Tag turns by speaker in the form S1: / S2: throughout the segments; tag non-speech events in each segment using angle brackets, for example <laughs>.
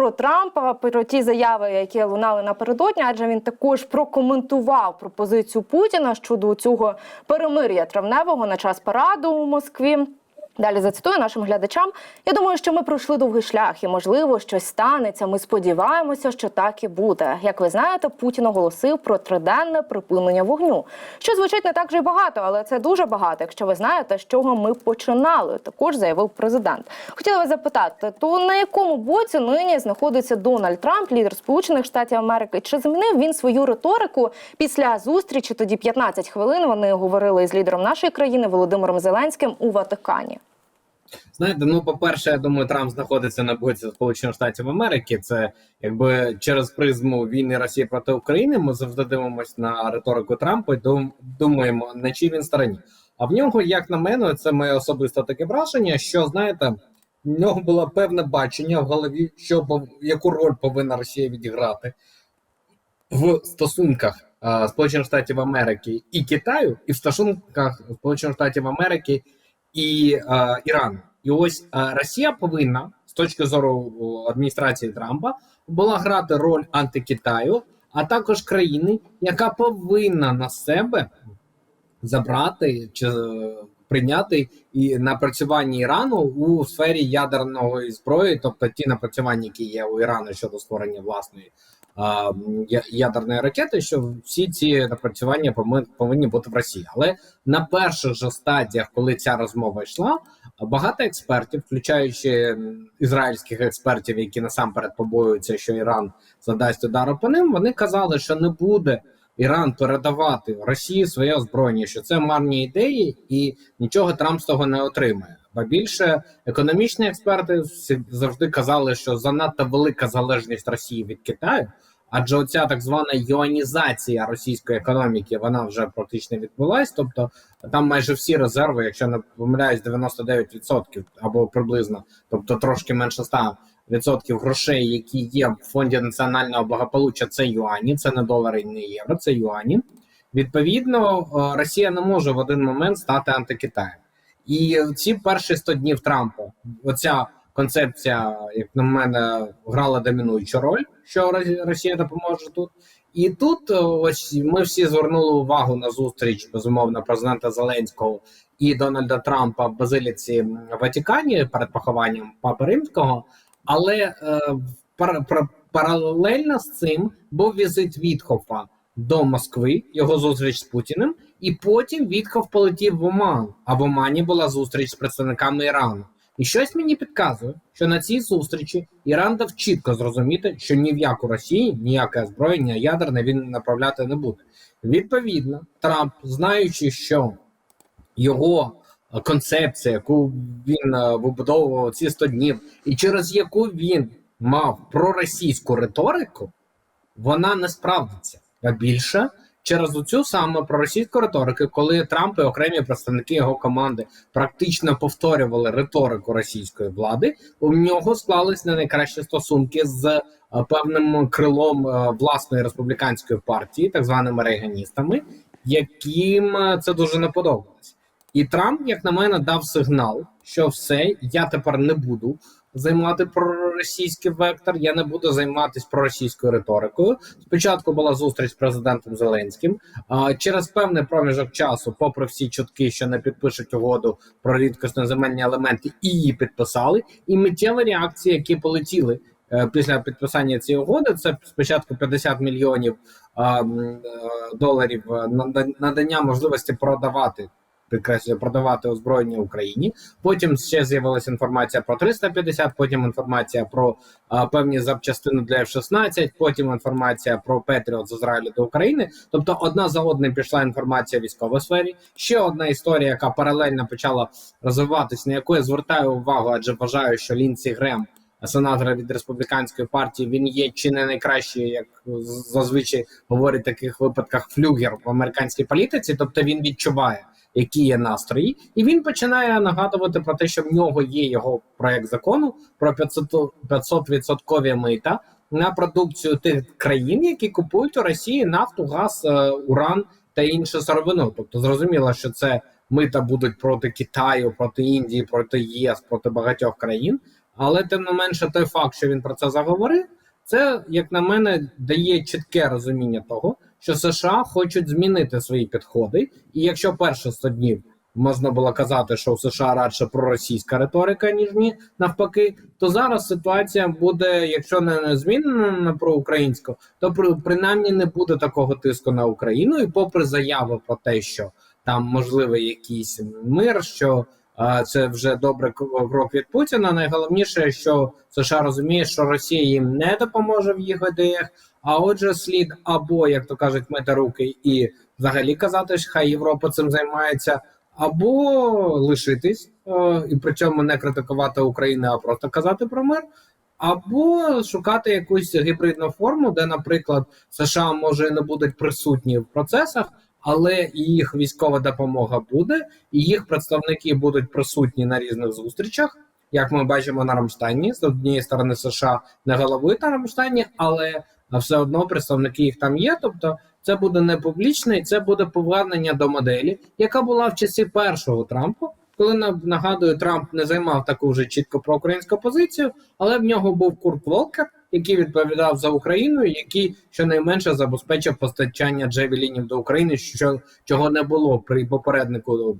S1: про Трампа, про ті заяви, які лунали напередодні, адже він також прокоментував пропозицію Путіна щодо цього перемир'я травневого на час параду у Москві. Далі зацитую нашим глядачам. Я думаю, що ми пройшли довгий шлях, і можливо щось станеться. Ми сподіваємося, що так і буде. Як ви знаєте, Путін оголосив про триденне припинення вогню. Що звучить не так вже й багато, але це дуже багато. Якщо ви знаєте, з чого ми починали, також заявив президент. Хотіла вас запитати, то на якому боці нині знаходиться Дональд Трамп, лідер Сполучених Штатів Америки? Чи змінив він свою риторику після зустрічі? Тоді 15 хвилин вони говорили з лідером нашої країни Володимиром Зеленським у Ватикані.
S2: Знаєте, ну по-перше, я думаю, Трамп знаходиться на боці Сполучених Штатів Америки. Це якби через призму війни Росії проти України. Ми завжди дивимося на риторику Трампа і думаємо, на чій він стороні. А в нього, як на мене, це моє особисте таке враження, що знаєте, в нього було певне бачення в голові, що яку роль повинна Росія відіграти в стосунках Сполучених Штатів Америки і Китаю, і в стосунках Сполучених Штатів Америки і е, Ірану. І ось е, Росія повинна з точки зору адміністрації Трампа була грати роль антикитаю, а також країни, яка повинна на себе забрати чи е, прийняти і напрацювання Ірану у сфері ядерної зброї, тобто ті напрацювання, які є у Ірану щодо створення власної ядерної ракети, що всі ці напрацювання повинні бути в Росії. Але на перших же стадіях, коли ця розмова йшла, багато експертів, включаючи ізраїльських експертів, які насамперед побоюються, що Іран задасть удар по ним, вони казали, що не буде Іран передавати Росії своє озброєння, що це марні ідеї, і нічого Трамп з того не отримає. Ба більше економічні експерти завжди казали, що занадто велика залежність Росії від Китаю, адже оця так звана юанізація російської економіки вона вже практично відбулась. Тобто там майже всі резерви, якщо не помиляюсь, 99% або приблизно, тобто трошки менше 100% грошей, які є в фонді національного благополуччя, це юані, це не долари, не євро, це юані. Відповідно, е, Росія не може в один момент стати антикитаєм. І ці перші 100 днів Трампа, оця концепція, як на мене, грала домінуючу роль, що Ро- Росія допоможе тут. І тут е, ось ми всі звернули увагу на зустріч безумовно президента Зеленського і Дональда Трампа в базиліці в Ватикані перед похованням Папи Римського. Але е, пар, пар, паралельно з цим був візит Вітхофа до Москви, його зустріч з Путіним, і потім Вітхов полетів в Оман. А в Омані була зустріч з представниками Ірану. І щось мені підказує, що на цій зустрічі Іран дав чітко зрозуміти, що ні в яку Росії ніяке озброєння ядерне він направляти не буде. Відповідно, Трамп, знаючи, що його концепція, яку він е, вибудовував ці 100 днів, і через яку він мав проросійську риторику, вона не справдиться. А більше через оцю саме проросійську риторику, коли Трамп і окремі представники його команди практично повторювали риторику російської влади, у нього склались не найкращі стосунки з е, певним крилом е, власної республіканської партії, так званими рейганістами, яким е, це дуже не подобалось. І Трамп, як на мене, дав сигнал, що все, я тепер не буду займати проросійський вектор, я не буду займатися проросійською риторикою. Спочатку була зустріч з президентом Зеленським. А через певний проміжок часу, попри всі чутки, що не підпишуть угоду про рідкісні земельні елементи, і її підписали. І миттєві реакції, які полетіли е, після підписання цієї угоди, це спочатку 50 мільйонів е, доларів е, надання можливості продавати. Підкреслюю, продавати озброєння Україні. Потім ще з'явилася інформація про 350, потім інформація про а, певні запчастини для F-16, потім інформація про Петріот з Ізраїлю до України. Тобто, одна за одним пішла інформація в військовій сфері. Ще одна історія, яка паралельно почала розвиватись, на яку я звертаю увагу, адже вважаю, що Лінсі Грем, сенатор від республіканської партії, він є чи не найкращий, як зазвичай говорять в таких випадках, флюгер в американській політиці. Тобто він відчуває які є настрої, і він починає нагадувати про те, що в нього є його проект закону про 500 500% мита на продукцію тих країн, які купують у Росії нафту, газ, е, уран та іншу сировину. Тобто зрозуміло, що це мита будуть проти Китаю, проти Індії, проти ЄС, проти багатьох країн. Але тим не менше, той факт, що він про це заговорив, це, як на мене, дає чітке розуміння того, що США хочуть змінити свої підходи. І якщо перші 100 днів можна було казати, що в США радше проросійська риторика, ніж ні, навпаки, то зараз ситуація буде, якщо не не змінена на проукраїнську, то при, принаймні не буде такого тиску на Україну. І попри заяви про те, що там можливий якийсь мир, що а, це вже добрий кр- крок від Путіна. Найголовніше, що США розуміє, що Росія їм не допоможе в їх ідеях. А отже, слід або, як то кажуть, мити руки і взагалі казати, що хай Європа цим займається, або лишитись е, і при цьому не критикувати Україну, а просто казати про мир. Або шукати якусь гібридну форму, де, наприклад, США може не будуть присутні в процесах, але їх військова допомога буде, і їх представники будуть присутні на різних зустрічах. Як ми бачимо на Рамштайні, з однієї сторони США не головують на Рамштайні, але все одно представники їх там є. Тобто, це буде не публічно, і це буде повернення до моделі, яка була в часі першого Трампа, коли на- нагадую, Трамп не займав таку вже чітко проукраїнську позицію, але в нього був Курт Волкер, який відповідав за Україну, який щонайменше забезпечив постачання джевелінів до України, що чого не було при попереднику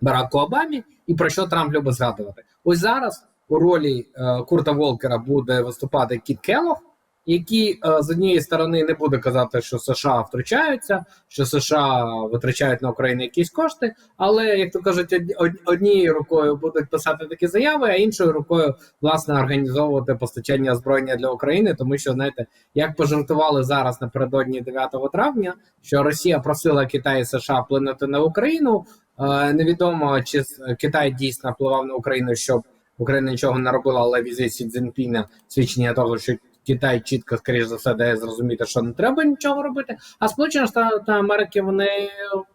S2: Бараку Обамі, і про що Трамп любить згадувати. Ось зараз у ролі е, Курта Волкера буде виступати Кіт Келлог, який е, з однієї сторони не буде казати, що США втручаються, що США витрачають на Україну якісь кошти, але як то кажуть, од- од- однією рукою будуть писати такі заяви, а іншою рукою власне організовувати постачання озброєння для України, тому що знаєте, як пожартували зараз напередодні 9 травня, що Росія просила Китай і США вплинути на Україну. Е, Невідомо чи Китай дійсно впливав на Україну, щоб Україна нічого не робила, але візит Сі Цзіньпіна свідчення того, що Китай чітко, скоріш за все, дає зрозуміти, що не треба нічого робити. А Сполучені Штати Америки вони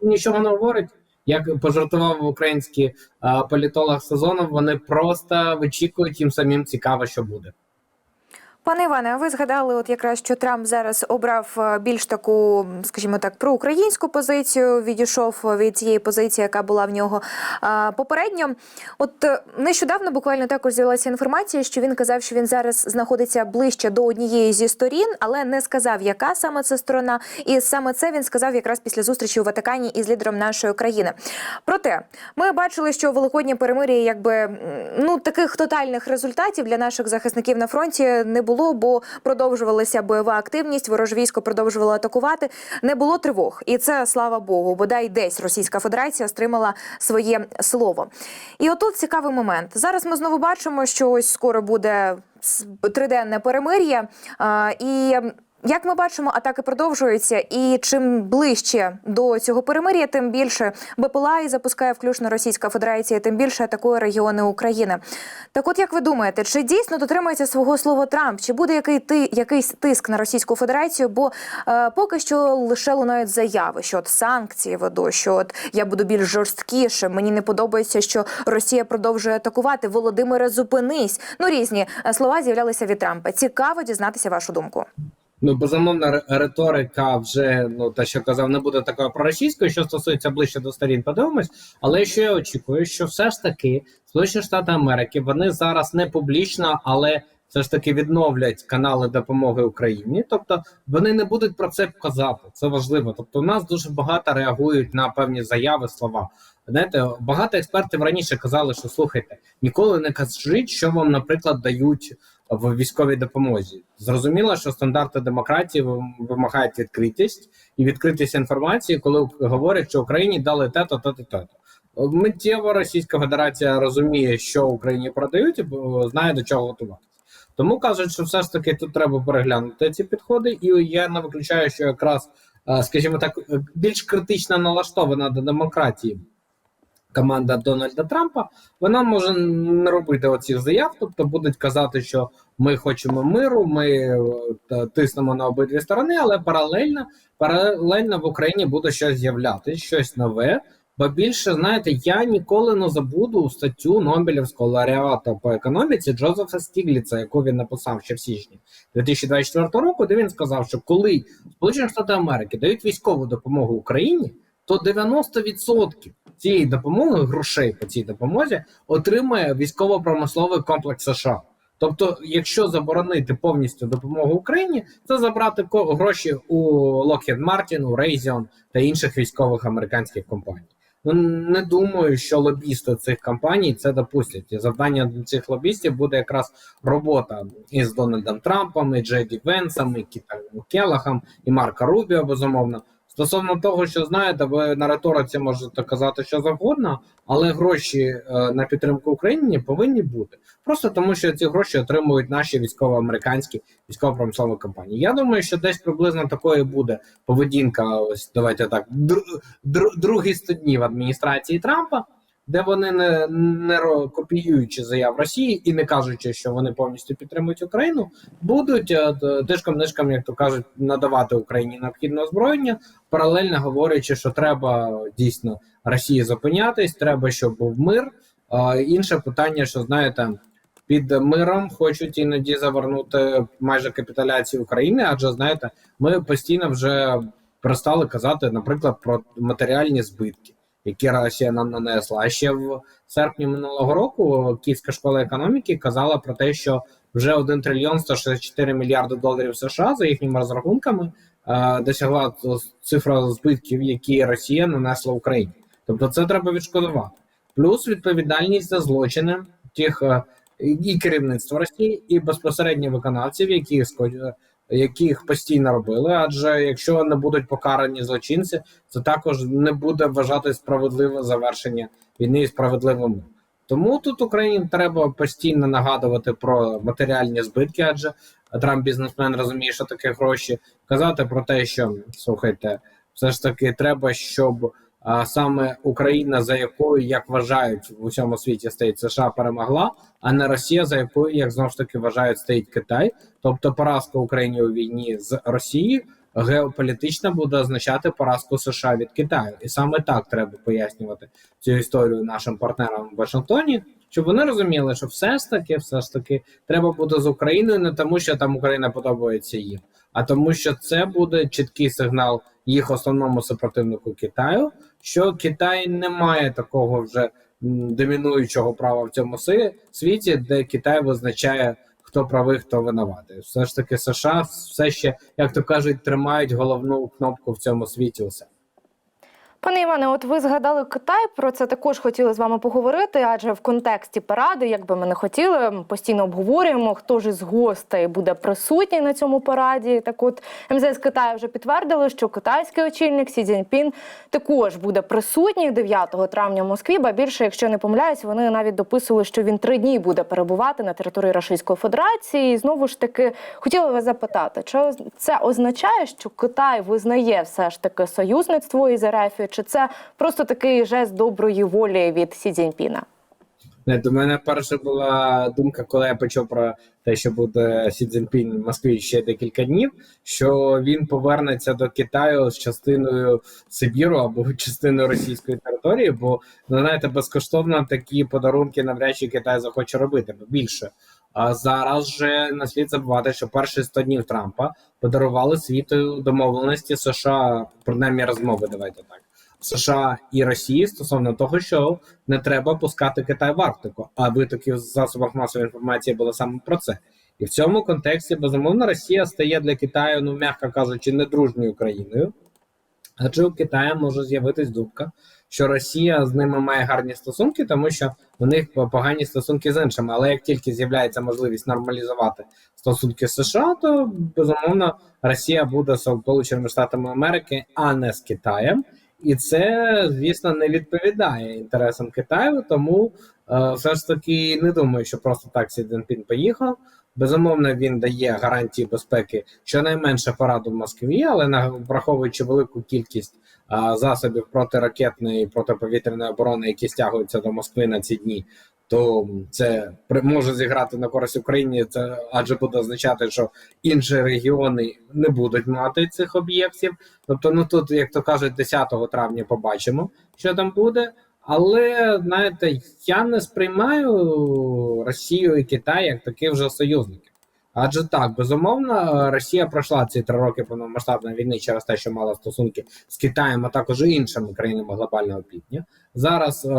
S2: нічого не говорять. Як пожартував український а, політолог Сезонов, вони просто вичікують їм самим цікаво, що буде.
S3: Пане Іване, ви згадали, от якраз що Трамп зараз обрав е, більш таку, скажімо так, проукраїнську позицію, відійшов від тієї позиції, яка була в нього попередньо. От е, нещодавно буквально також з'явилася інформація, що він казав, що він зараз знаходиться ближче до однієї зі сторін, але не сказав, яка саме це сторона. І саме це він сказав якраз після зустрічі у Ватикані із лідером нашої країни. Проте ми бачили, що великоднє перемир'я, якби ну таких тотальних результатів для наших захисників на фронті не було, бо продовжувалася бойова активність, Ворожвійсько продовжувало атакувати. Не було тривог, і це слава Богу. Бодай десь Російська Федерація стримала своє слово. І отут цікавий момент. Зараз ми знову бачимо, що ось скоро буде триденне перемир'я. І як ми бачимо, атаки продовжуються, і чим ближче до цього перемир'я, тим більше БПЛА і запускає включно Російська Федерація, тим більше атакує регіони України. Так, от як ви думаєте, чи дійсно дотримується свого слова Трамп? Чи буде який ти якийсь тиск на Російську Федерацію? Бо е, поки що лише лунають заяви, що от санкції веду, що от я буду більш жорсткішим. Мені не подобається, що Росія продовжує атакувати. Володимире, зупинись. Ну різні е, слова з'являлися від Трампа. Цікаво дізнатися вашу думку.
S2: Ну, безумовно, риторика вже ну те, що казав, не буде такою проросійською, що стосується ближче до сторін, подивимось. Але що я очікую, що все ж таки Сполучені Штати Америки вони зараз не публічно, але все ж таки відновлять канали допомоги Україні. Тобто вони не будуть про це казати. Це важливо. Тобто, у нас дуже багато реагують на певні заяви, слова. Знаєте, багато експертів раніше казали, що слухайте, ніколи не кажіть, що вам, наприклад, дають в військовій допомозі. Зрозуміло, що стандарти демократії вимагають відкритість і відкритість інформації, коли говорять, що Україні дали те-то, те-то, те-то. Миттєво Російська Федерація розуміє, що Україні продають, і е, знає до чого готуватися. Тому кажуть, що все ж таки тут треба переглянути ці підходи, і я не виключаю, що якраз, е, скажімо так, е, більш критично налаштована до демократії команда Дональда Трампа, вона може не робити оцих заяв, тобто будуть казати, що ми хочемо миру, ми е, тиснемо на обидві сторони, але паралельно, паралельно в Україні буде щось з'являтися, щось нове. Бо більше знаєте, я ніколи не забуду статтю Нобелівського лауреата по економіці Джозефа Стігліца, яку він написав ще в січні 2024 року, де він сказав, що коли Сполучені Штати Америки дають військову допомогу Україні, то 90% цієї допомоги, грошей по цій допомозі, отримає військово-промисловий комплекс США. Тобто, якщо заборонити повністю допомогу Україні, це забрати гроші у Lockheed Martin, у Raytheon та інших військових американських компаній. Ну не думаю, що лобісти цих компаній це допустять. І завдання цих лобістів буде якраз робота із Дональдом Трампом, і Джеді Венсом, і Кітом Келахом, і Марка Рубіо, безумовно. Стосовно того, що знаєте, ви на риториці можете казати що завгодно, але гроші е, на підтримку Україні повинні бути просто тому, що ці гроші отримують наші військово-американські військово-промислові компанії. Я думаю, що десь приблизно такою буде поведінка. Ось давайте так, дру, дру, другі 100 днів адміністрації Трампа, де вони не, не копіюючи заяв Росії і не кажучи, що вони повністю підтримують Україну, будуть е, тишком-нишком, як то кажуть, надавати Україні необхідне озброєння, паралельно говорячи, що треба дійсно Росії зупинятись, треба, щоб був мир. Е, Інше питання, що знаєте, під миром хочуть іноді завернути майже капітуляцію України, адже знаєте, ми постійно вже перестали казати, наприклад, про матеріальні збитки, які Росія нам нанесла. А ще в серпні минулого року Київська школа економіки казала про те, що вже 1 трильйон 164 мільярди доларів США за їхніми розрахунками е, досягла цифра збитків, які Росія нанесла Україні. Тобто, це треба відшкодувати. Плюс відповідальність за злочини тих е, і керівництва Росії, і безпосередньо виконавців, які яких постійно робили. Адже якщо не будуть покарані злочинці, це також не буде вважати справедливе завершення війни і справедливим. Тому тут Україні треба постійно нагадувати про матеріальні збитки, адже Трамп бізнесмен розуміє, що таке гроші. Казати про те, що слухайте, все ж таки треба, щоб а, саме Україна, за якою як вважають в усьому світі стоїть США, перемогла, а не Росія, за якою як знову ж таки вважають стоїть Китай. Тобто поразка України у війні з Росією геополітично буде означати поразку США від Китаю, і саме так треба пояснювати цю історію нашим партнерам в Вашингтоні, щоб вони розуміли, що все ж таки, все ж таки, треба буде з Україною не тому, що там Україна подобається їм, а тому, що це буде чіткий сигнал їх основному супротивнику Китаю, що Китай не має такого вже домінуючого права в цьому світі, де Китай визначає. Хто правий, хто винуватий. Все ж таки, США все ще, як то кажуть, тримають головну кнопку в цьому світі. Усе.
S1: Пане Іване, от ви згадали Китай. Про це також хотіли з вами поговорити, адже в контексті паради, як би ми не хотіли, ми постійно обговорюємо, хто ж із гостей буде присутній на цьому параді. Так, от МЗС Китаю вже підтвердили, що китайський очільник Сі Цзіньпін також буде присутній 9 травня в Москві. Ба більше, якщо не помиляюсь, вони навіть дописували, що він три дні буде перебувати на території Російської Федерації. І знову ж таки хотіла вас запитати, чи це означає, що Китай визнає все ж таки союзництво із РФ, чи це просто такий жест доброї волі від Сі Цзіньпіна?
S2: До мене перша була думка, коли я почув про те, що буде Сі Цзіньпін в Москві ще декілька днів, що він повернеться до Китаю з частиною Сибіру або <laughs> частиною російської території, бо ну, знаєте, безкоштовно такі подарунки навряд чи Китай захоче робити, більше. А зараз же не слід забувати, що перші 100 днів Трампа подарували світу домовленості США, принаймні розмови. Давайте так. США і Росії стосовно того, що не треба пускати Китай в Арктику. А витоки в засобах масової інформації були саме про це. І в цьому контексті безумовно Росія стає для Китаю, ну м'яко кажучи, недружньою країною. Адже у Китаю може з'явитись думка, що Росія з ними має гарні стосунки, тому що у них погані стосунки з іншими. Але як тільки з'являється можливість нормалізувати стосунки з США, то безумовно Росія буде з Сполученими Штатами Америки, а не з Китаєм. І це, звісно, не відповідає інтересам Китаю, тому е, все ж таки не думаю, що просто так Сі Цзіньпін поїхав. Безумовно, він дає гарантії безпеки щонайменше пораду в Москві, але на враховуючи велику кількість а, засобів протиракетної і протиповітряної оборони, які стягуються до Москви на ці дні, то це може зіграти на користь Україні. Це адже буде означати, що інші регіони не будуть мати цих об'єктів. Тобто, ну тут, як то кажуть, 10 травня побачимо, що там буде. Але знаєте, я не сприймаю Росію і Китай як таких вже союзників. Адже так, безумовно, Росія пройшла ці три роки повномасштабної війни через те, що мала стосунки з Китаєм, а також іншими країнами глобального півдня. Зараз е,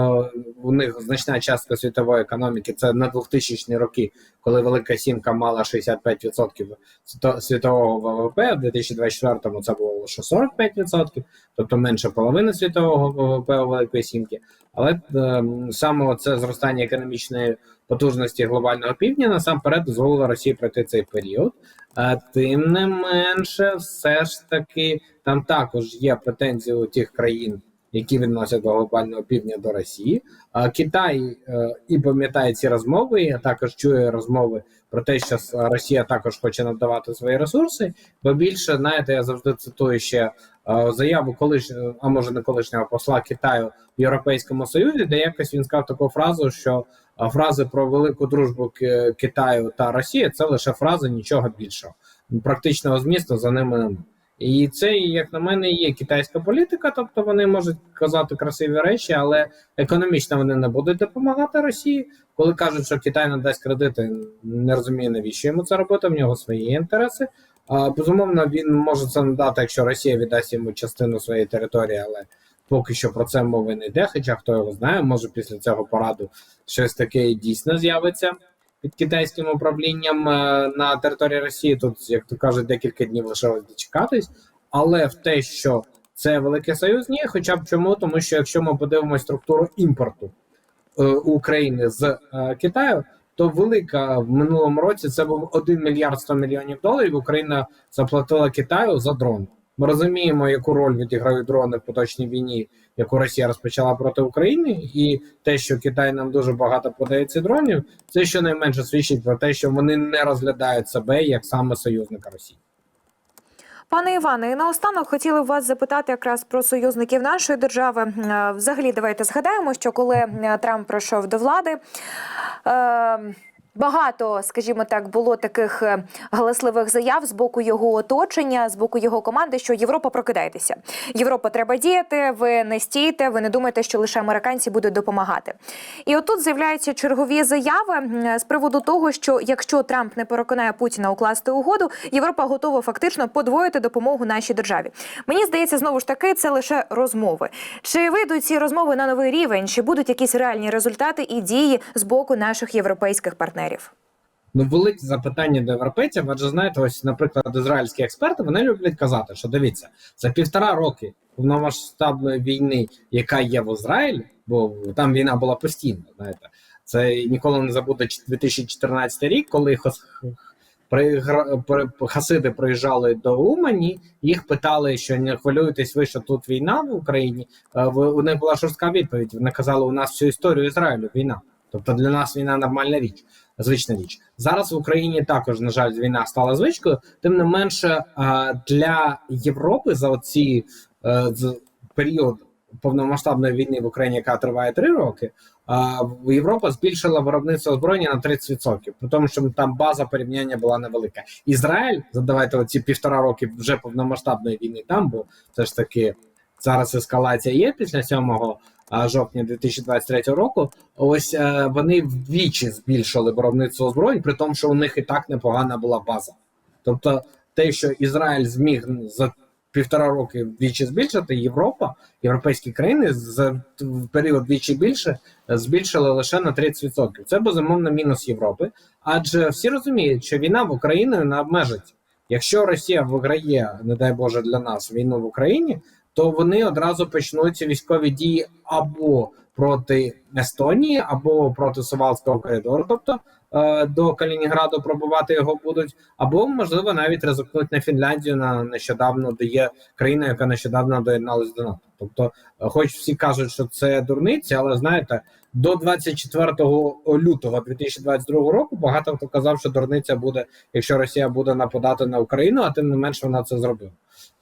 S2: у них значна частка світової економіки це на 2000 роки, коли Велика Сімка мала 65% світо- світового ВВП. В 2024-му це було лише 45%, тобто менше половини світового ВВП у Великої Сімки. Але е, саме це зростання економічної потужності глобального півдня насамперед дозволило Росії пройти цей період. А тим не менше, все ж таки там також є претензії у тих країн, які відносять до глобального півдня до Росії. А Китай е, і пам'ятає ці розмови, а також чує розмови про те, що Росія також хоче надавати свої ресурси. Бо більше знаєте, я завжди цитую ще е, заяву колишнього, а може не колишнього посла Китаю в Європейському Союзі, де якось він сказав таку фразу, що фрази про велику дружбу Ки- Китаю та Росії це лише фрази нічого більшого. Практичного змісту за ними немає. І це, як на мене, є китайська політика, тобто вони можуть казати красиві речі, але економічно вони не будуть допомагати Росії. Коли кажуть, що Китай надасть кредити, не розумію, навіщо йому це робити. В нього свої інтереси. А, безумовно, він може це надати, якщо Росія віддасть йому частину своєї території, але поки що про це мови не йде. Хоча хто його знає, може після цього пораду щось таке дійсно з'явиться під китайським управлінням е, на території Росії. Тут, як то кажуть, декілька днів лишилось дочекатись. Але в те, що це великий союз, ні, хоча б чому, тому що якщо ми подивимося структуру імпорту е, України з е, Китаю, то велика в минулому році це був 1 мільярд 100 мільйонів доларів. Україна заплатила Китаю за дрон. Ми розуміємо, яку роль відіграють дрони в поточній війні, яку Росія розпочала проти України, і те, що Китай нам дуже багато подає ці дронів, це щонайменше свідчить про те, що вони не розглядають себе як саме союзника Росії.
S3: Пане Іване, і наостанок хотіли вас запитати якраз про союзників нашої держави. Е, Взагалі, давайте згадаємо, що коли Трамп прийшов до влади. Е- Багато, скажімо так, було таких е, галасливих заяв з боку його оточення, з боку його команди, що Європа прокидайтеся. Європа треба діяти. Ви не стійте, ви не думайте, що лише американці будуть допомагати. І отут з'являються чергові заяви з приводу того, що якщо Трамп не переконає Путіна укласти угоду, Європа готова фактично подвоїти допомогу нашій державі. Мені здається, знову ж таки, це лише розмови. Чи вийдуть ці розмови на новий рівень? Чи будуть якісь реальні результати і дії з боку наших європейських партнерів?
S2: Ну, велике запитання до європейців, адже знаєте, ось, наприклад, ізраїльські експерти вони люблять казати, що дивіться, за півтора роки повномасштабної війни, яка є в Ізраїлі, бо там війна була постійно, знаєте, це ніколи не забуде 2014 рік, коли при- хасиди приїжджали до Умані, їх питали, що не хвилюєтесь ви, що тут війна в Україні. Е, У них була жорстка відповідь. Вони казали, у нас всю історію Ізраїлю війна. Тобто для нас війна нормальна річ, звична річ. Зараз в Україні також, на жаль, війна стала звичкою. Тим не менше, для Європи за оці е, період повномасштабної війни в Україні, яка триває три роки, Європа збільшила виробництво озброєння на 30%, при тому, що там база порівняння була невелика. Ізраїль, задавайте оці півтора роки вже повномасштабної війни там, бо все ж таки зараз ескалація є після 7 а, жовтня 2023 року. Ось е, вони вдвічі збільшили виробництво озброєнь, при тому, що у них і так непогана була база. Тобто, те, що Ізраїль зміг за півтора роки вдвічі збільшити, Європа, європейські країни за період вдвічі більше е, збільшили лише на 30%. Це безумовно мінус Європи, адже всі розуміють, що війна в Україні не обмежить. Якщо Росія виграє, не дай Боже для нас війну в Україні, то вони одразу почнуть військові дії або проти Естонії, або проти Сувалського коридору, тобто е, до Калінінграду пробувати його будуть, або можливо навіть ризикнуть на Фінляндію на нещодавно, дає країна, яка нещодавно доєдналась до НАТО. Тобто, е, хоч всі кажуть, що це дурниці, але знаєте, до 24 лютого 2022 року багато хто казав, що дурниця буде, якщо Росія буде нападати на Україну, а тим не менш вона це зробила.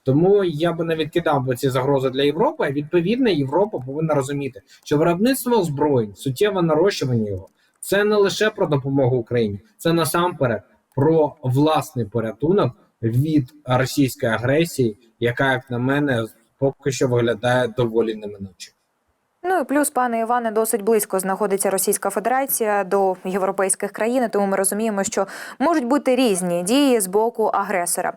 S2: Тому я би не відкидав би ці загрози для Європи. Відповідно, Європа повинна розуміти, що виробництво озброєнь, суттєве нарощування його це не лише про допомогу Україні, це насамперед про власний порятунок від російської агресії, яка, як на мене, поки що виглядає доволі неминуче.
S4: Ну і плюс, пане Іване, досить близько знаходиться Російська Федерація до європейських країн, тому ми розуміємо, що можуть бути різні дії з боку агресора.